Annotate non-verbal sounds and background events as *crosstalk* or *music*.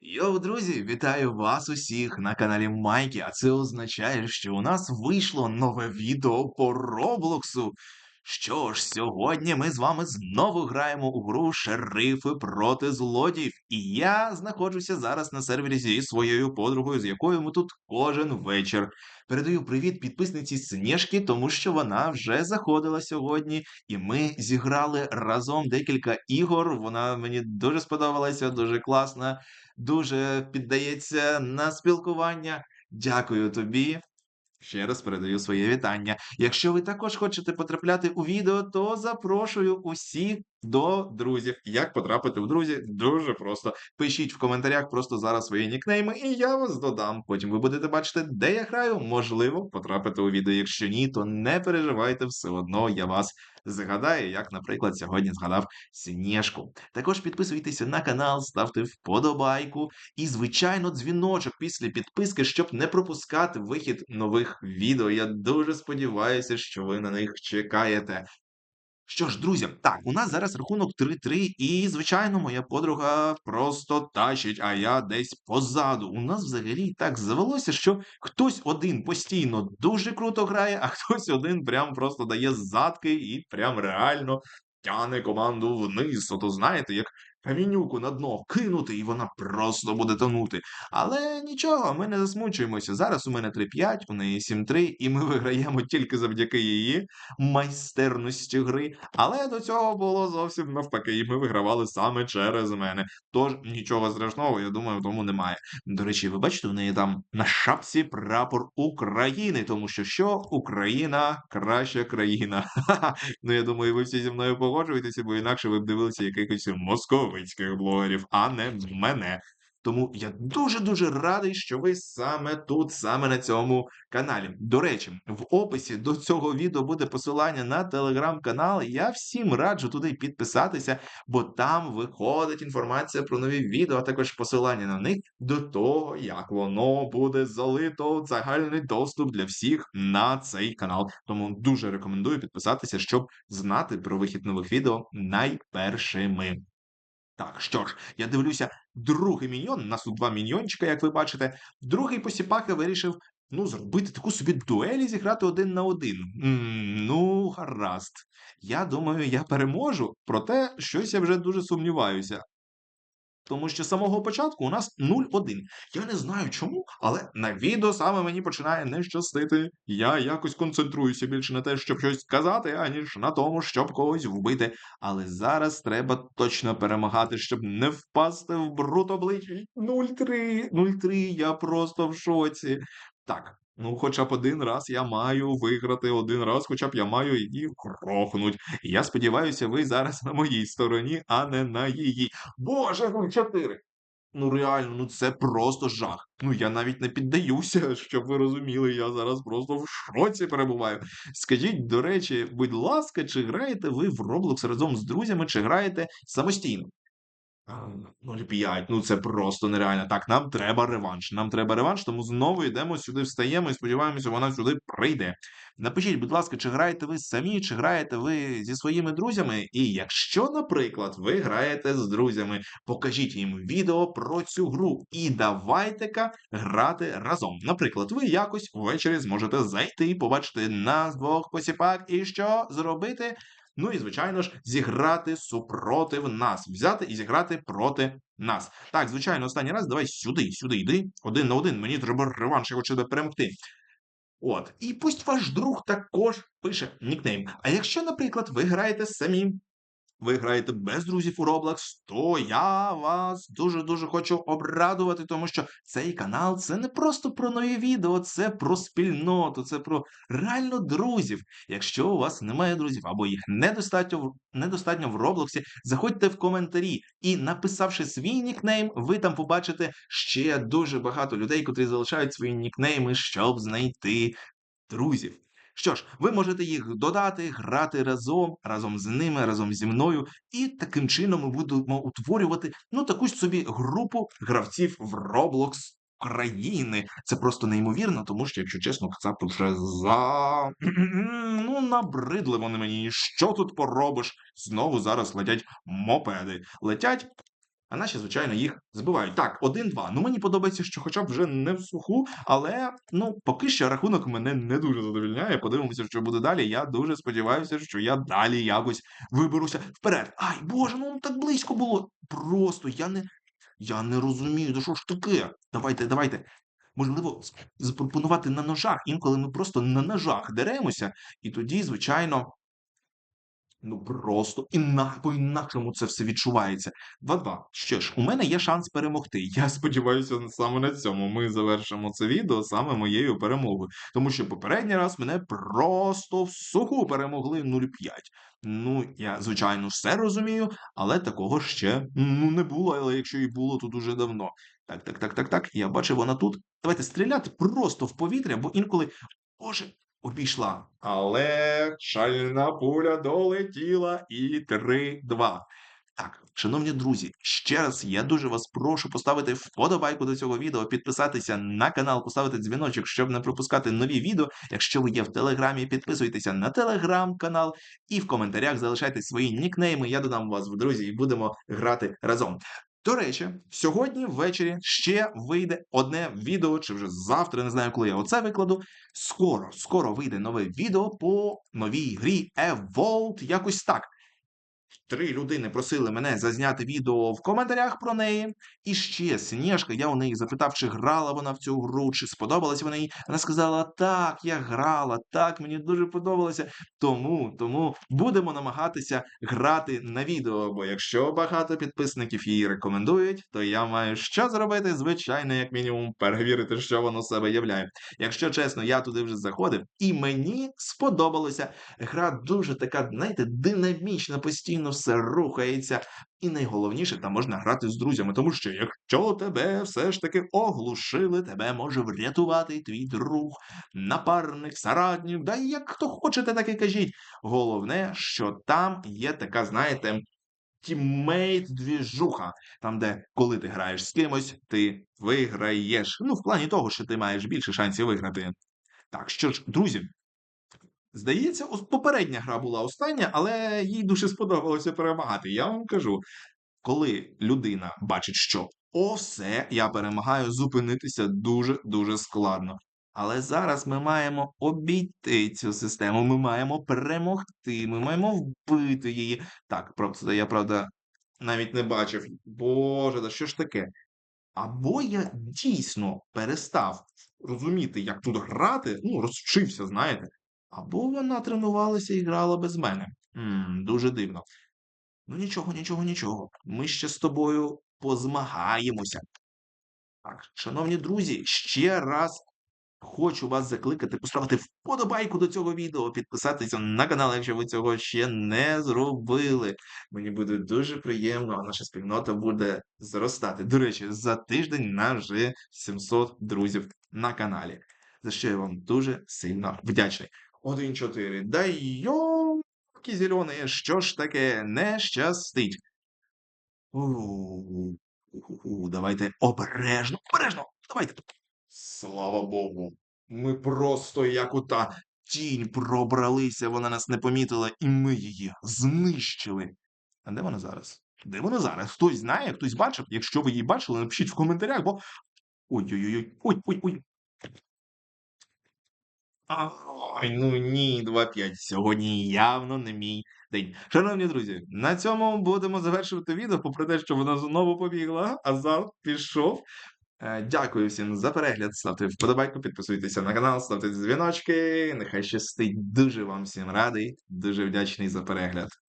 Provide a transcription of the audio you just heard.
Йоу, друзі, вітаю вас усіх на каналі Майки, а це означає, що у нас вийшло нове відео по Роблоксу. Що ж, сьогодні ми з вами знову граємо у гру Шерифи проти злодіїв. І я знаходжуся зараз на сервері зі своєю подругою, з якою ми тут кожен вечір. Передаю привіт підписниці Сніжки, тому що вона вже заходила сьогодні, і ми зіграли разом декілька ігор. Вона мені дуже сподобалася, дуже класна дуже піддається на спілкування. Дякую тобі. Ще раз передаю своє вітання. Якщо ви також хочете потрапляти у відео, то запрошую усіх до друзів. Як потрапити в друзі? Дуже просто. Пишіть в коментарях просто зараз свої нікнейми, і я вас додам. Потім ви будете бачити, де я граю. Можливо, потрапити у відео. Якщо ні, то не переживайте, все одно я вас згадаю, як, наприклад, сьогодні згадав Сніжку. Також підписуйтеся на канал, ставте вподобайку і, звичайно, дзвіночок після підписки, щоб не пропускати вихід нових відео. Я дуже сподіваюся, що ви на них чекаєте. Що ж, друзі, так, у нас зараз рахунок 3-3, і, звичайно, моя подруга просто тащить, а я десь позаду. У нас взагалі так завелося, що хтось один постійно дуже круто грає, а хтось один прям просто дає задки і прям реально тяне команду вниз. Ото знаєте, як камінюку на дно кинути, і вона просто буде тонути. Але нічого, ми не засмучуємося. Зараз у мене 3-5, у неї 7-3, і ми виграємо тільки завдяки її майстерності гри. Але до цього було зовсім навпаки, і ми вигравали саме через мене. Тож нічого страшного, я думаю, в тому немає. До речі, ви бачите, у неї там на шапці прапор України, тому що що Україна краща країна. *laughs* Ну я думаю, ви всі зі мною погоджуєтеся, бо інакше ви б дивилися якихось московицьких блогерів, а не мене. Тому я дуже-дуже радий, що ви саме тут, саме на цьому каналі. До речі, в описі до цього відео буде посилання на телеграм-канал. Я всім раджу туди підписатися, бо там виходить інформація про нові відео, а також посилання на них до того, як воно буде залито в загальний доступ для всіх на цей канал. Тому дуже рекомендую підписатися, щоб знати про вихід нових відео найпершими. Так, що ж, я дивлюся, другий міньйон, нас тут два міньйончика, як ви бачите. Другий посіпака вирішив ну, зробити таку собі дуель і зіграти один на один. М, Ну, гаразд. Я думаю, я переможу, проте щось я вже дуже сумніваюся. Тому що з самого початку у нас 0-1. Я не знаю чому, але на відео саме мені починає не щастити. Я якось концентруюся більше на те, щоб щось сказати, аніж на тому, щоб когось вбити. Але зараз треба точно перемагати, щоб не впасти в бруд обличчя. 0-3, 0-3, я просто в шоці. Так, Ну, хоча б один раз я маю виграти, один раз, хоча б я маю її грохнуть. Я сподіваюся, ви зараз на моїй стороні, а не на її. Боже, ну чотири. Ну реально, ну це просто жах. Ну я навіть не піддаюся, *laughs* щоб ви розуміли, я зараз просто в шоці перебуваю. Скажіть, до речі, будь ласка, чи граєте ви в Roblox разом з друзями, чи граєте самостійно? 0,5, ну це просто нереально. Так, нам треба реванш. Нам треба реванш, тому знову йдемо сюди, встаємо і сподіваємося, вона сюди прийде. Напишіть, будь ласка, чи граєте ви самі, чи граєте ви зі своїми друзями? І якщо, наприклад, ви граєте з друзями, покажіть їм відео про цю гру і давайте-ка грати разом. Наприклад, ви якось ввечері зможете зайти і побачити нас двох посіпак, і що зробити? Ну і, звичайно ж, зіграти супротив нас. Взяти і зіграти проти нас. Так, звичайно, останній раз давай сюди, сюди йди. Один на один. Мені треба реванш, я хочу тебе перемогти. От. І пусть ваш друг також пише нікнейм. А якщо, наприклад, ви граєте самі, ви граєте без друзів у Roblox, то я вас дуже-дуже хочу обрадувати, тому що цей канал це не просто про нові відео, це про спільноту, це про реально друзів. Якщо у вас немає друзів або їх недостатньо недостатньо в Роблоксі, заходьте в коментарі і, написавши свій нікнейм, ви там побачите ще дуже багато людей, котрі залишають свої нікнейми, щоб знайти друзів. Що ж, ви можете їх додати, грати разом, разом з ними, разом зі мною, і таким чином ми будемо утворювати ну таку собі групу гравців в Roblox країни. Це просто неймовірно, тому що, якщо чесно, це вже за *clears throat* ну набридли вони мені. Що тут поробиш? Знову зараз летять мопеди. Летять А наші, звичайно, їх збивають. Так, 1-2. Ну мені подобається, що хоча б вже не в суху, але ну поки що рахунок мене не дуже задовільняє. Подивимося, що буде далі. Я дуже сподіваюся, що я далі якось виберуся вперед. Ай, боже, ну так близько було. Просто я не. Я не розумію, да що ж таке? Давайте, давайте. Можливо, запропонувати на ножах. Інколи ми просто на ножах деремося, і тоді, звичайно, ну просто інак, по-інакшому це все відчувається. 2-2. Що ж, у мене є шанс перемогти. Я сподіваюся, саме на цьому ми завершимо це відео саме моєю перемогою. Тому що попередній раз мене просто в суху перемогли 0-5. Ну, я, звичайно, все розумію, але такого ще ну, не було. Але якщо і було, то дуже давно. Так, так, так, так, так. Я бачив, вона тут. Давайте стріляти просто в повітря, бо інколи. Боже, обійшла. Але шальна пуля долетіла і 3-2. Так, шановні друзі, ще раз я дуже вас прошу поставити вподобайку до цього відео, підписатися на канал, поставити дзвіночок, щоб не пропускати нові відео. Якщо ви є в Телеграмі, підписуйтеся на телеграм-канал і в коментарях залишайте свої нікнейми. Я додам вас в друзі і будемо грати разом. До речі, сьогодні ввечері ще вийде одне відео, чи вже завтра, не знаю, коли я оце викладу. Скоро, скоро вийде нове відео по новій грі Evolved, якось так. Три людини просили мене зазняти відео в коментарях про неї. І ще Сніжка, я у неї запитав, чи грала вона в цю гру, чи сподобалась вона їй. Вона сказала: так, я грала, так, мені дуже подобалося. Тому, тому будемо намагатися грати на відео. Бо якщо багато підписників її рекомендують, то я маю що зробити? Звичайно, як мінімум, перевірити, що воно себе являє. Якщо чесно, я туди вже заходив, і мені сподобалося. Гра дуже така, знаєте, динамічна, постійно все рухається. І найголовніше, там можна грати з друзями, тому що якщо тебе все ж таки оглушили, тебе може врятувати твій друг, напарник, соратник, да як хто хочете, так і кажіть. Головне, що там є така, знаєте, тіммейт-двіжуха, там, де коли ти граєш з кимось, ти виграєш. Ну, в плані того, що ти маєш більше шансів виграти. Так, що ж, друзі, Здається, попередня гра була остання, але їй дуже сподобалося перемагати. Я вам кажу, коли людина бачить, що о, все, я перемагаю, зупинитися дуже-дуже складно. Але зараз ми маємо обійти цю систему, ми маємо перемогти, ми маємо вбити її. Так, просто я правда навіть не бачив. Боже, да що ж таке? Або я дійсно перестав розуміти, як тут грати, ну, розвчився, знаєте, або вона тренувалася і грала без мене. М, дуже дивно. Ну нічого, нічого, нічого. Ми ще з тобою позмагаємося. Так, шановні друзі, ще раз хочу вас закликати поставити вподобайку до цього відео, підписатися на канал, якщо ви цього ще не зробили. Мені буде дуже приємно, а наша спільнота буде зростати. До речі, за тиждень нас вже 700 друзів на каналі. За що я вам дуже сильно вдячний. 1-4. Да йолки зеленые, що ж таке не щастить. Давайте обережно, обережно, давайте. Слава Богу. Ми просто як ота тінь пробралися, вона нас не помітила, і ми її знищили. А де вона зараз? Де вона зараз? Хтось знає, хтось бачив? Якщо ви її бачили, напишіть в коментарях, бо. Ой-ой-ой, ой-ой-ой. Ай, ну ні, 2-5. Сьогодні явно не мій день. Шановні друзі, на цьому будемо завершувати відео, попри те, що вона знову побігла, азарт пішов. Е, Дякую всім за перегляд. Ставте вподобайку, підписуйтеся на канал, ставте дзвіночки. Нехай щастить. Дуже вам всім радий, дуже вдячний за перегляд.